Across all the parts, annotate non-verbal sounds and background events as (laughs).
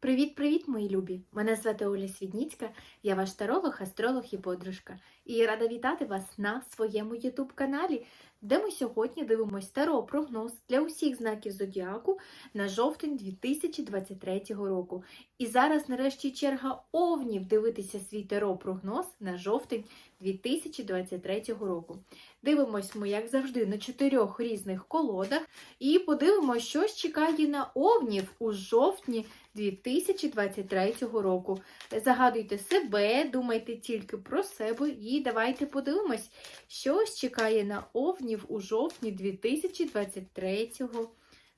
Привіт-привіт, мої любі! Мене звати Оля Свідніцька, я ваш таролог, астролог і подружка. І рада вітати вас на своєму ютуб-каналі, де ми сьогодні дивимось таро прогноз для усіх знаків зодіаку на жовтень 2023 року. І зараз, нарешті, черга овнів дивитися свій таро прогноз на жовтень 2023 року. Дивимось ми, як завжди, на чотирьох різних колодах і подивимося, що чекає на овнів у жовтні 2023 року. Загадуйте себе, думайте тільки про себе і давайте подивимось, що чекає на овнів у жовтні 2023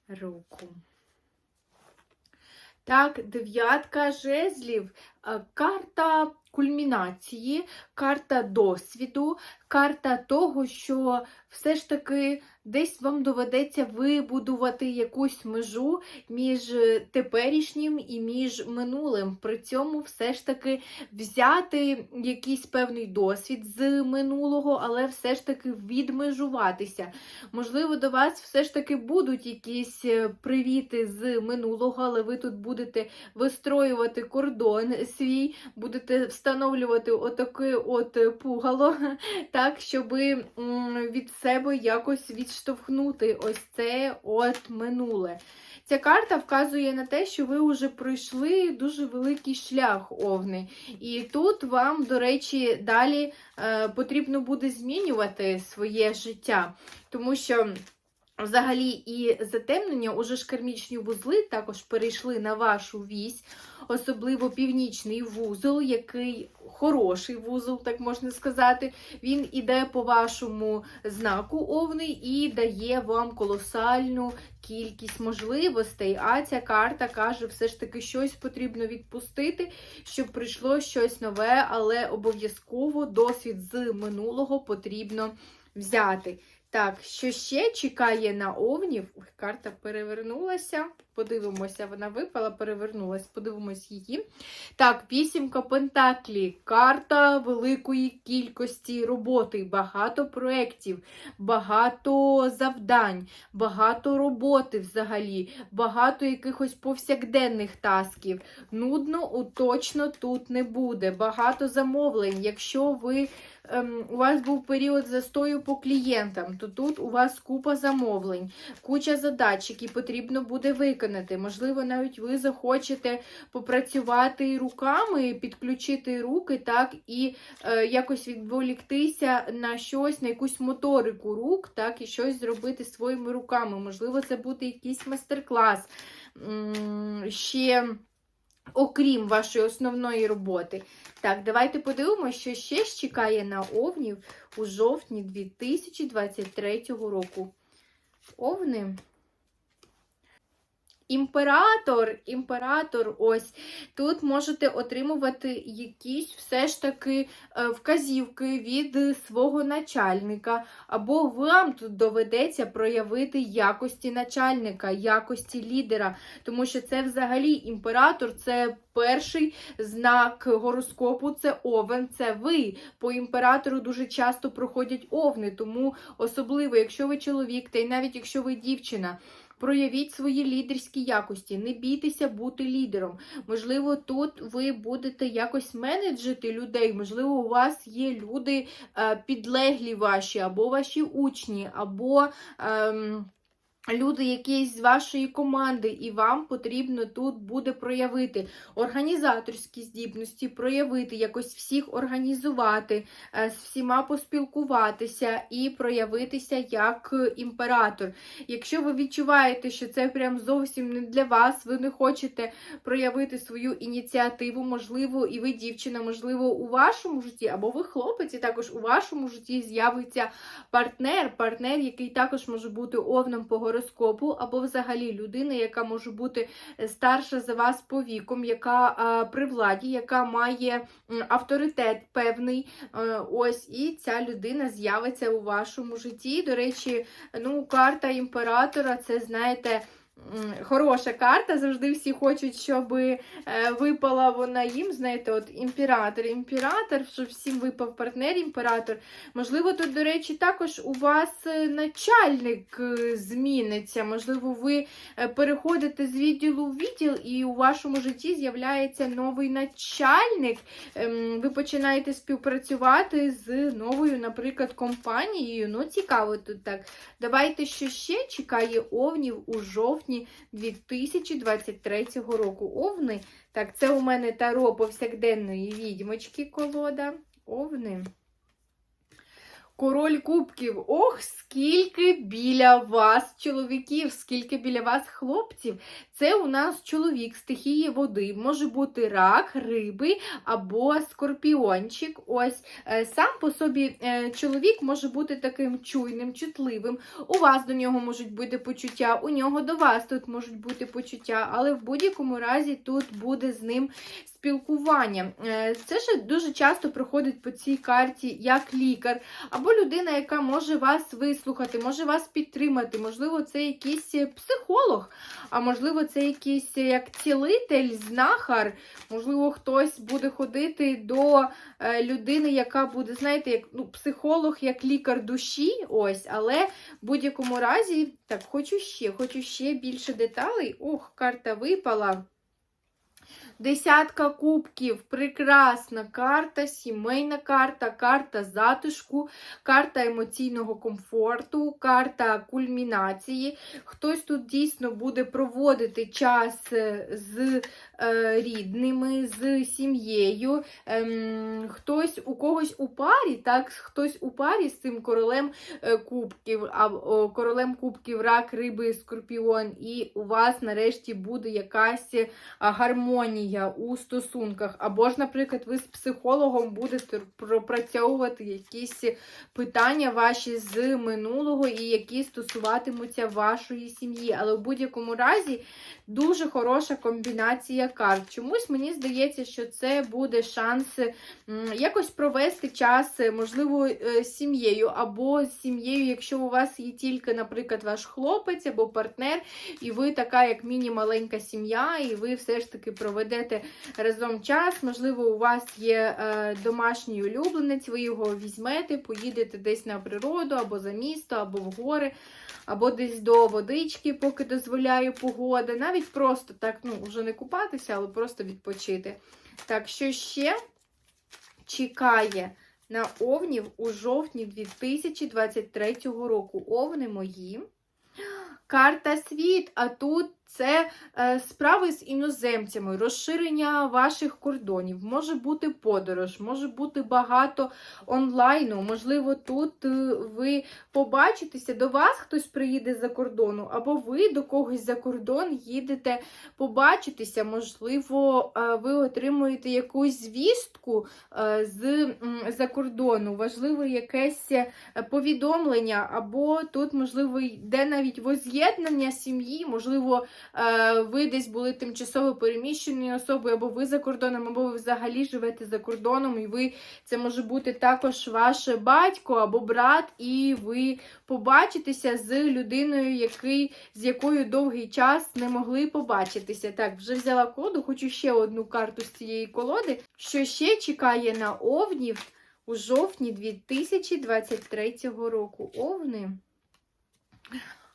року. Так, дев'ятка жезлів, карта кульмінації, карта досвіду, карта того, що все ж таки десь вам доведеться вибудувати якусь межу між теперішнім і між минулим. При цьому все ж таки взяти якийсь певний досвід з минулого, але все ж таки відмежуватися. Можливо, до вас все ж таки будуть якісь е, привіти з минулого, але ви тут будете вистроювати кордон свій, будете встановлювати отаке от пугало, (laughs) так, щоб від себе якось відштовхнути ось це от минуле. Ця карта вказує на те, що ви вже пройшли дуже великий шлях овни. І тут вам, до речі, далі е, потрібно буде змінювати своє життя, тому що. Взагалі, і затемнення, уже ж кармічні вузли також перейшли на вашу вісь, особливо північний вузол, який хороший вузол, так можна сказати. Він іде по вашому знаку овни і дає вам колосальну кількість можливостей. А ця карта каже, все ж таки щось потрібно відпустити, щоб прийшло щось нове, але обов'язково досвід з минулого потрібно взяти. Так, що ще чекає на овнів? Ой, карта перевернулася. Подивимося, вона випала, перевернулася, подивимось її. Так, вісімка Пентаклі, карта великої кількості роботи, багато проєктів, багато завдань, багато роботи взагалі, багато якихось повсякденних тасків. Нудно точно тут не буде. Багато замовлень. Якщо ви у вас був період застою по клієнтам, то тут у вас купа замовлень, куча задач, які потрібно буде виконати. Можливо, навіть ви захочете попрацювати руками, підключити руки, так, і е, якось відволіктися на щось, на якусь моторику рук, так, і щось зробити своїми руками. Можливо, це буде якийсь майстер-клас. Ще. Окрім вашої основної роботи. Так, давайте подивимося, що ще чекає на овнів у жовтні 2023 року. Овни. Імператор, імператор, ось тут можете отримувати якісь все ж таки е, вказівки від свого начальника, або вам тут доведеться проявити якості начальника, якості лідера, тому що це взагалі імператор це перший знак гороскопу, це овен, це ви. По імператору дуже часто проходять овни, тому особливо, якщо ви чоловік, та й навіть якщо ви дівчина. Проявіть свої лідерські якості, не бійтеся бути лідером. Можливо, тут ви будете якось менеджити людей, можливо, у вас є люди е, підлеглі ваші, або ваші учні, або. Ем, Люди якісь з вашої команди, і вам потрібно тут буде проявити організаторські здібності, проявити, якось всіх організувати, е, з всіма поспілкуватися і проявитися як імператор. Якщо ви відчуваєте, що це прям зовсім не для вас, ви не хочете проявити свою ініціативу, можливо, і ви дівчина, можливо, у вашому житті, або ви хлопець, і також у вашому житті з'явиться партнер, партнер, який також може бути овном по гороскопу, або взагалі людина, яка може бути старша за вас по віком, яка а, при владі, яка має авторитет певний. А, ось, і ця людина з'явиться у вашому житті. До речі, ну, карта імператора це, знаєте, хороша карта. Завжди всі хочуть, щоб е, випала вона їм. Знаєте, от імператор, імператор, щоб всім випав партнер, імператор. Можливо, тут, до речі, також у вас е, начальник е, зміниться. Можливо, ви переходите з відділу в відділ, і у вашому житті з'являється новий начальник. Ем, Ви починаєте співпрацювати з новою, наприклад, компанією. Ну, цікаво тут так. Давайте, що ще чекає овнів у жовтні 2023 року. Овни. Так, це у мене таро повсякденної відьмочки колода. Овни. Король кубків. Ох, скільки біля вас чоловіків, скільки біля вас хлопців. Це у нас чоловік стихії води. Може бути рак, риби або скорпіончик. Ось е, сам по собі е, чоловік може бути таким чуйним, чутливим. У вас до нього можуть бути почуття, у нього до вас тут можуть бути почуття, але в будь-якому разі тут буде з ним спілкування. Е, Це ж дуже часто проходить по цій карті як лікар, або людина, яка може вас вислухати, може вас підтримати. Можливо, це якийсь психолог, а можливо, це якийсь як цілитель, знахар. Можливо, хтось буде ходити до е, людини, яка буде, знаєте, як ну, психолог, як лікар душі. Ось, але в будь-якому разі, так, хочу ще, хочу ще більше деталей. Ох, карта випала. Десятка кубків, прекрасна карта, сімейна карта, карта затишку, карта емоційного комфорту, карта кульмінації. Хтось тут дійсно буде проводити час е, з рідними, з сім'єю. Ем, хтось у когось у парі, так, хтось у парі з цим королем е, кубків, а, королем кубків, рак, риби, скорпіон, і у вас нарешті буде якась гармонія у стосунках. Або ж, наприклад, ви з психологом будете пропрацьовувати якісь питання ваші з минулого і які стосуватимуться вашої сім'ї. Але в будь-якому разі дуже хороша комбінація карт. Чомусь мені здається, що це буде шанс якось провести час, можливо, е, з сім'єю, або з сім'єю, якщо у вас є тільки, наприклад, ваш хлопець або партнер, і ви така, як міні-маленька сім'я, і ви все ж таки проведете разом час. Можливо, у вас є е, домашній улюбленець, ви його візьмете, поїдете десь на природу, або за місто, або в гори, або десь до водички, поки дозволяє погода. Навіть просто так, ну, вже не купатися, але просто відпочити. Так, що ще чекає на овнів у жовтні 2023 року? Овни мої. Карта світ, а тут це е, справи з іноземцями, розширення ваших кордонів, може бути подорож, може бути багато онлайну. Можливо, тут е, ви побачитеся, до вас хтось приїде за кордону, або ви до когось за кордон їдете побачитися. Можливо, е, ви отримуєте якусь звістку е, з м, за кордону, важливе якесь повідомлення, або тут, можливо, йде навіть воз'єднання сім'ї, можливо, ви десь були тимчасово переміщеною особою, або ви за кордоном, або ви взагалі живете за кордоном, і ви це може бути також ваш батько або брат, і ви побачитеся з людиною, який, з якою довгий час не могли побачитися. Так, вже взяла коду, хочу ще одну карту з цієї колоди. Що ще чекає на овнів у жовтні 2023 року? Овни.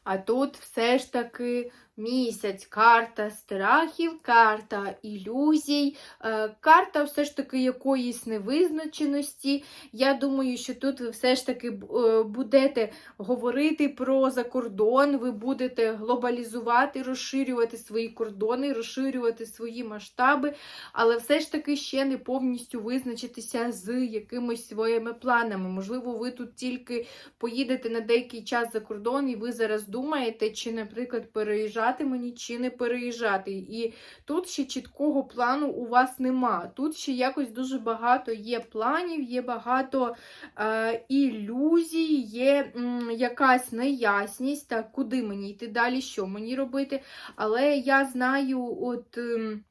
А тут все ж таки місяць, карта страхів, карта ілюзій, е, карта все ж таки якоїсь невизначеності. Я думаю, що тут ви все ж таки е, будете говорити про закордон, ви будете глобалізувати, розширювати свої кордони, розширювати свої масштаби, але все ж таки ще не повністю визначитися з якимись своїми планами. Можливо, ви тут тільки поїдете на деякий час за кордон, і ви зараз думаєте, чи, наприклад, переїжджати мені, чи не переїжджати. І тут ще чіткого плану у вас нема. Тут ще якось дуже багато є планів, є багато е, ілюзій, є м, якась неясність, так, куди мені йти далі, що мені робити. Але я знаю, от. ем,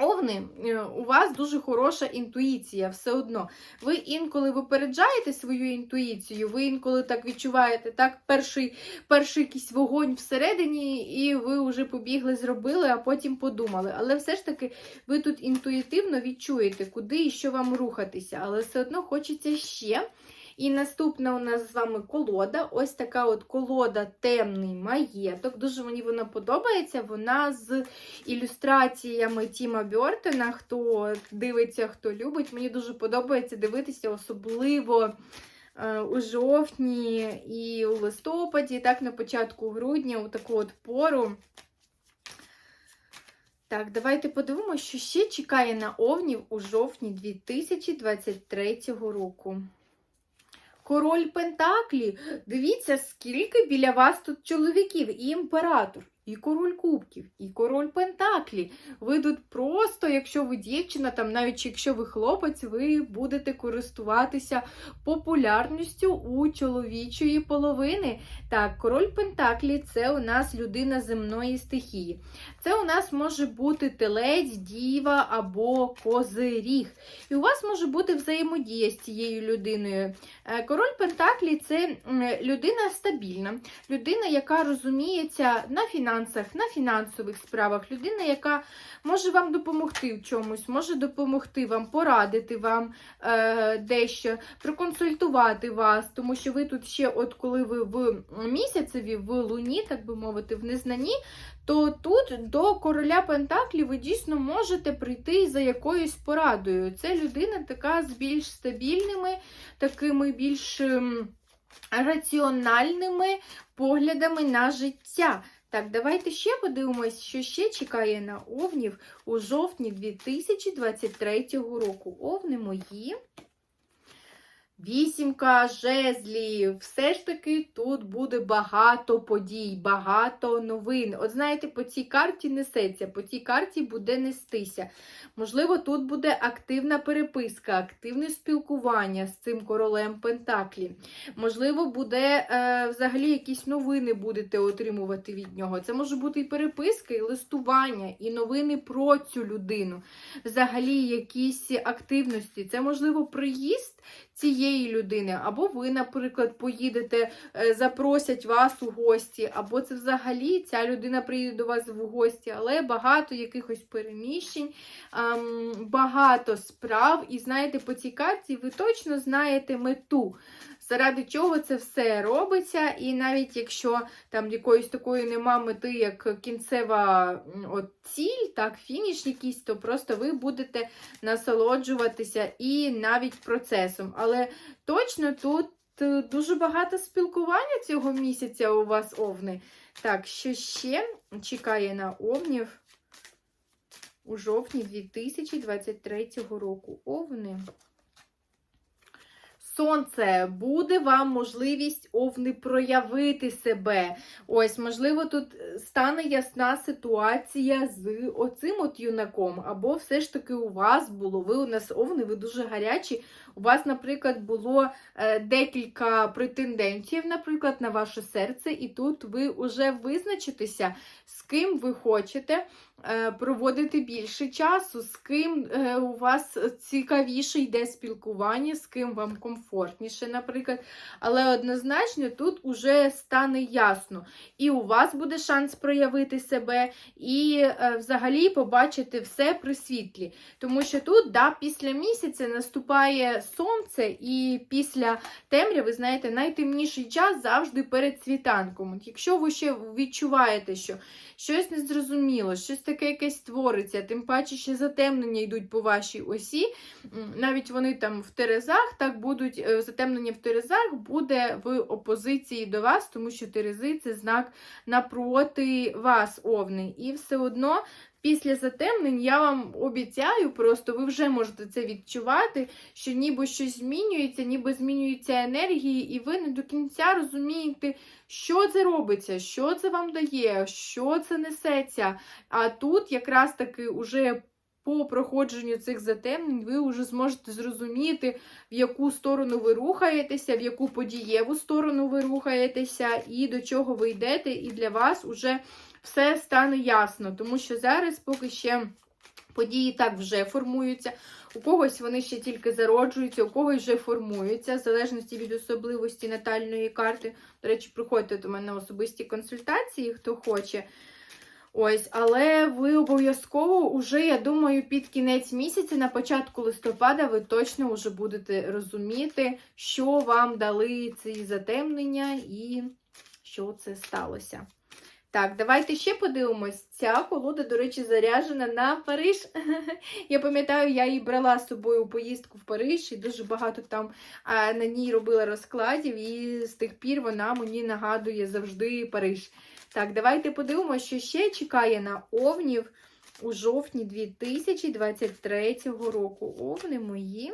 Овни, е, у вас дуже хороша інтуїція, все одно. Ви інколи випереджаєте свою інтуїцію, ви інколи так відчуваєте, так, перший, перший якийсь вогонь всередині, і ви вже побігли, зробили, а потім подумали. Але все ж таки ви тут інтуїтивно відчуєте, куди і що вам рухатися, але все одно хочеться ще. І наступна у нас з вами колода. Ось така от колода темний маєток. Дуже мені вона подобається. Вона з ілюстраціями Тіма Бьортона. Хто дивиться, хто любить. Мені дуже подобається дивитися, особливо е, у жовтні і у листопаді, так на початку грудня, у таку от пору. Так, давайте подивимося, що ще чекає на овнів у жовтні 2023 року. Король Пентаклі. Дивіться, скільки біля вас тут чоловіків, і імператор, і король кубків, і король Пентаклі. Ви тут просто, якщо ви дівчина, там навіть якщо ви хлопець, ви будете користуватися популярністю у чоловічої половини. Так, король Пентаклі це у нас людина земної стихії. Це у нас може бути телець, діва або козиріг. І у вас може бути взаємодія з цією людиною. Е, Король Пентаклі це людина стабільна, людина, яка розуміється на фінансах, на фінансових справах, людина, яка може вам допомогти в чомусь, може допомогти вам, порадити вам е, дещо, проконсультувати вас, тому що ви тут ще, от коли ви в місяцеві, в луні, так би мовити, в незнанні, то тут до короля Пентаклі ви дійсно можете прийти за якоюсь порадою. Це людина така з більш стабільними, такими більш ем, раціональними поглядами на життя. Так, давайте ще подивимось, що ще чекає на овнів у жовтні 2023 року. Овни мої. Вісімка жезлів. Все ж таки тут буде багато подій, багато новин. От знаєте, по цій карті несеться, по цій карті буде нестися. Можливо, тут буде активна переписка, активне спілкування з цим королем Пентаклі. Можливо, буде е, взагалі якісь новини будете отримувати від нього. Це може бути і переписка, і листування, і новини про цю людину. Взагалі, якісь активності. Це можливо приїзд цієї людини, або ви, наприклад, поїдете, е, запросять вас у гості, або це взагалі ця людина приїде до вас в гості, але багато якихось переміщень, ем, багато справ. І знаєте, по цій карті ви точно знаєте мету. Заради чого це все робиться, і навіть якщо там якоїсь такої нема мети, як кінцева от ціль, так, фініш якийсь, то просто ви будете насолоджуватися і навіть процесом. Але точно тут е, дуже багато спілкування цього місяця у вас овни. Так, що ще чекає на овнів у жовтні 2023 року? Овни. Сонце буде вам можливість овни проявити себе. Ось, можливо, тут стане ясна ситуація з оцим от юнаком. Або все ж таки у вас було, ви у нас овни, ви дуже гарячі. У вас, наприклад, було е, декілька претендентів, наприклад, на ваше серце, і тут ви вже визначитеся, з ким ви хочете проводити більше часу, з ким е, у вас цікавіше йде спілкування, з ким вам комфортніше, наприклад. Але однозначно тут уже стане ясно. І у вас буде шанс проявити себе, і е, взагалі побачити все при світлі. Тому що тут, да, після місяця наступає сонце, і після темряви, знаєте, найтемніший час завжди перед світанком. Якщо ви ще відчуваєте, що щось незрозуміло, щось таке якесь твориться, тим паче ще затемнення йдуть по вашій осі, навіть вони там в Терезах, так будуть, е, затемнення в Терезах буде в опозиції до вас, тому що Терези це знак напроти вас, овни. І все одно. Після затемнень я вам обіцяю, просто ви вже можете це відчувати, що ніби щось змінюється, ніби змінюються енергії, і ви не до кінця розумієте, що це робиться, що це вам дає, що це несеться. А тут якраз таки уже по проходженню цих затемнень ви вже зможете зрозуміти, в яку сторону ви рухаєтеся, в яку подієву сторону ви рухаєтеся, і до чого ви йдете, і для вас уже все стане ясно, тому що зараз поки ще Події так вже формуються. У когось вони ще тільки зароджуються, у когось вже формуються, в залежності від особливості натальної карти. До речі, приходьте до мене на особисті консультації, хто хоче. Ось, але ви обов'язково уже, я думаю, під кінець місяця, на початку листопада, ви точно вже будете розуміти, що вам дали ці затемнення і що це сталося. Так, давайте ще подивимось. Ця колода, до речі, заряджена на Париж. (laughs) Я пам'ятаю, я її брала з собою у поїздку в Париж і дуже багато там на ній робила розкладів, і з тих пір вона мені нагадує завжди Париж. Так, давайте подивимося, що ще чекає на овнів у жовтні 2023 року. Овни мої.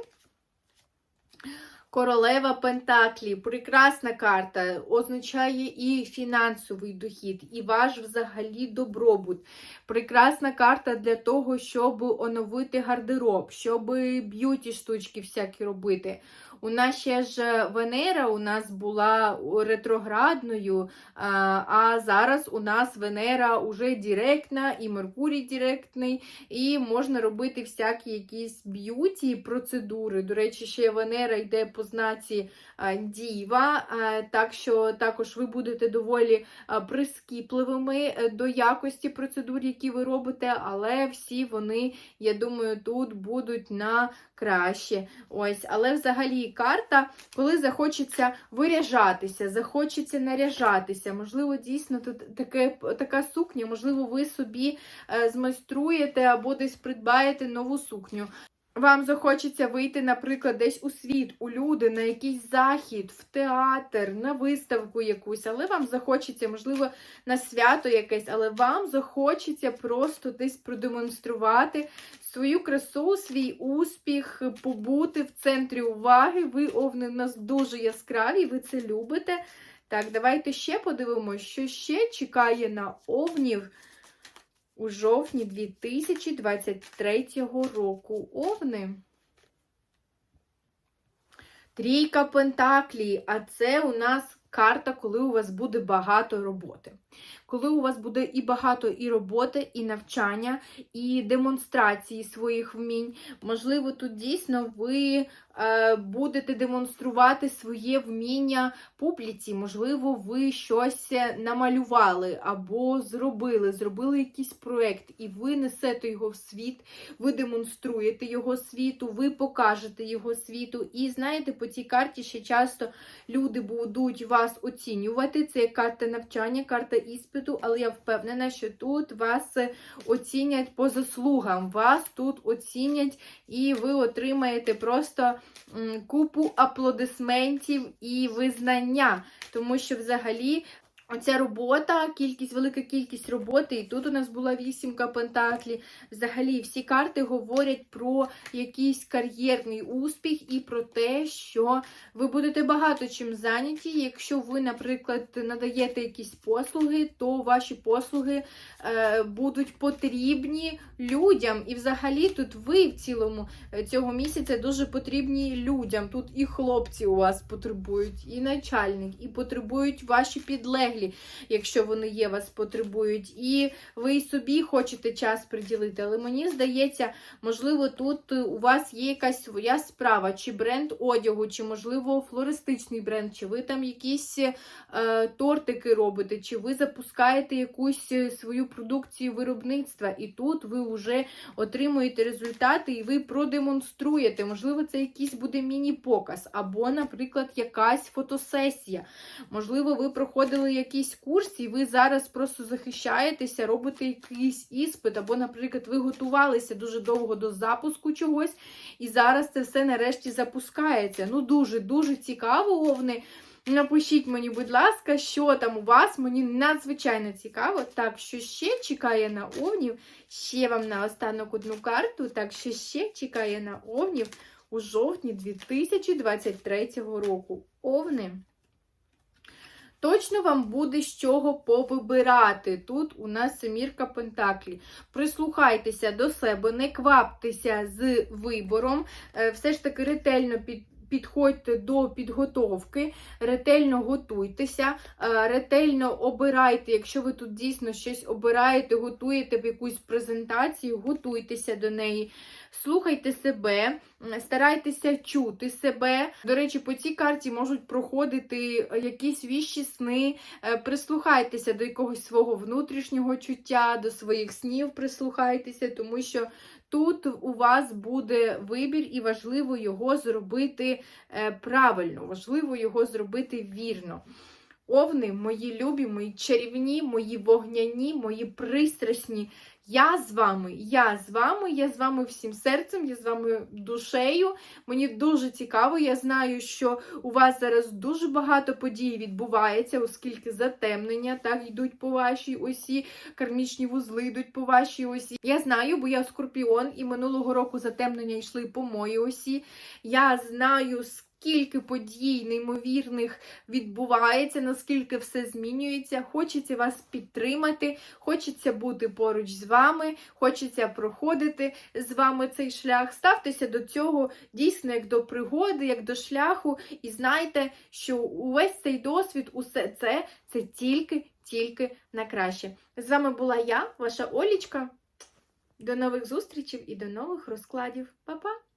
Королева Пентаклі, прекрасна карта, означає і фінансовий дохід, і ваш взагалі добробут. Прекрасна карта для того, щоб оновити гардероб, щоб б'юті штучки всякі робити. У нас ще ж Венера у нас була ретроградною, а, а зараз у нас Венера уже директна, і Меркурій директний, і можна робити всякі якісь б'юті процедури. До речі, ще Венера йде по знаці Діва, так що також ви будете доволі прискіпливими е, до якості процедур, які ви робите, але всі вони, я думаю, тут будуть на краще. Ось, але взагалі карта, коли захочеться виряжатися, захочеться наряжатися. Можливо, дійсно тут таке, така сукня, можливо, ви собі е, змайструєте або десь придбаєте нову сукню. Вам захочеться вийти, наприклад, десь у світ, у люди, на якийсь захід, в театр, на виставку якусь, але вам захочеться, можливо, на свято якесь, але вам захочеться просто десь продемонструвати свою красу, свій успіх, побути в центрі уваги. Ви, овни, у нас дуже яскраві, ви це любите. Так, давайте ще подивимося, що ще чекає на овнів у жовтні 2023 року. Овни. Трійка Пентаклі, а це у нас карта, коли у вас буде багато роботи. Коли у вас буде і багато і роботи, і навчання, і демонстрації своїх вмінь. Можливо, тут дійсно ви будете демонструвати своє вміння публіці. Можливо, ви щось намалювали або зробили, зробили якийсь проєкт, і ви несете його в світ, ви демонструєте його світу, ви покажете його світу. І знаєте, по цій карті ще часто люди будуть вас оцінювати. Це карта навчання, карта іспиту, але я впевнена, що тут вас оцінять по заслугам, вас тут оцінять, і ви отримаєте просто купу аплодисментів і визнання, тому що взагалі. Оця робота, кількість, велика кількість роботи, і тут у нас була вісімка пентаклі. Взагалі, всі карти говорять про якийсь кар'єрний успіх і про те, що ви будете багато чим зайняті. Якщо ви, наприклад, надаєте якісь послуги, то ваші послуги е, будуть потрібні людям. І взагалі тут ви в цілому е, цього місяця дуже потрібні людям. Тут і хлопці у вас потребують, і начальник, і потребують ваші підлеглі якщо вони є, вас потребують, і ви собі хочете час приділити. Але мені здається, можливо, тут у вас є якась своя справа, чи бренд одягу, чи, можливо, флористичний бренд, чи ви там якісь е, тортики робите, чи ви запускаєте якусь свою продукцію виробництва, і тут ви вже отримуєте результати, і ви продемонструєте. Можливо, це якийсь буде міні-показ, або, наприклад, якась фотосесія. Можливо, ви проходили якийсь курс, і ви зараз просто захищаєтеся, робите якийсь іспит, або, наприклад, ви готувалися дуже довго до запуску чогось, і зараз це все нарешті запускається. Ну, дуже-дуже цікаво, овни. Напишіть мені, будь ласка, що там у вас, мені надзвичайно цікаво. Так, що ще чекає на овнів? Ще вам на останок одну карту. Так, що ще чекає на овнів у жовтні 2023 року. Овни. Точно вам буде з чого повибирати. Тут у нас семірка Пентаклі. Прислухайтеся до себе, не кваптеся з вибором, е, все ж таки ретельно під. Підходьте до підготовки, ретельно готуйтеся, е, ретельно обирайте, якщо ви тут дійсно щось обираєте, готуєте в якусь презентацію, готуйтеся до неї, слухайте себе, старайтеся чути себе. До речі, по цій карті можуть проходити якісь віщі сни, е, прислухайтеся до якогось свого внутрішнього чуття, до своїх снів прислухайтеся, тому що тут у вас буде вибір, і важливо його зробити е, правильно, важливо його зробити вірно. Овни, мої любі, мої чарівні, мої вогняні, мої пристрасні. Я з вами, я з вами, я з вами всім серцем, я з вами душею. Мені дуже цікаво. Я знаю, що у вас зараз дуже багато подій відбувається, оскільки затемнення так йдуть по вашій осі, кармічні вузли йдуть по вашій осі. Я знаю, бо я скорпіон, і минулого року затемнення йшли по моїй осі. Я знаю, скільки подій неймовірних відбувається, наскільки все змінюється. Хочеться вас підтримати, хочеться бути поруч з вами, хочеться проходити з вами цей шлях. Ставтеся до цього дійсно як до пригоди, як до шляху, і знайте, що увесь цей досвід, усе це це тільки-тільки на краще. З вами була я, ваша Олічка. До нових зустрічей і до нових розкладів. Па-па!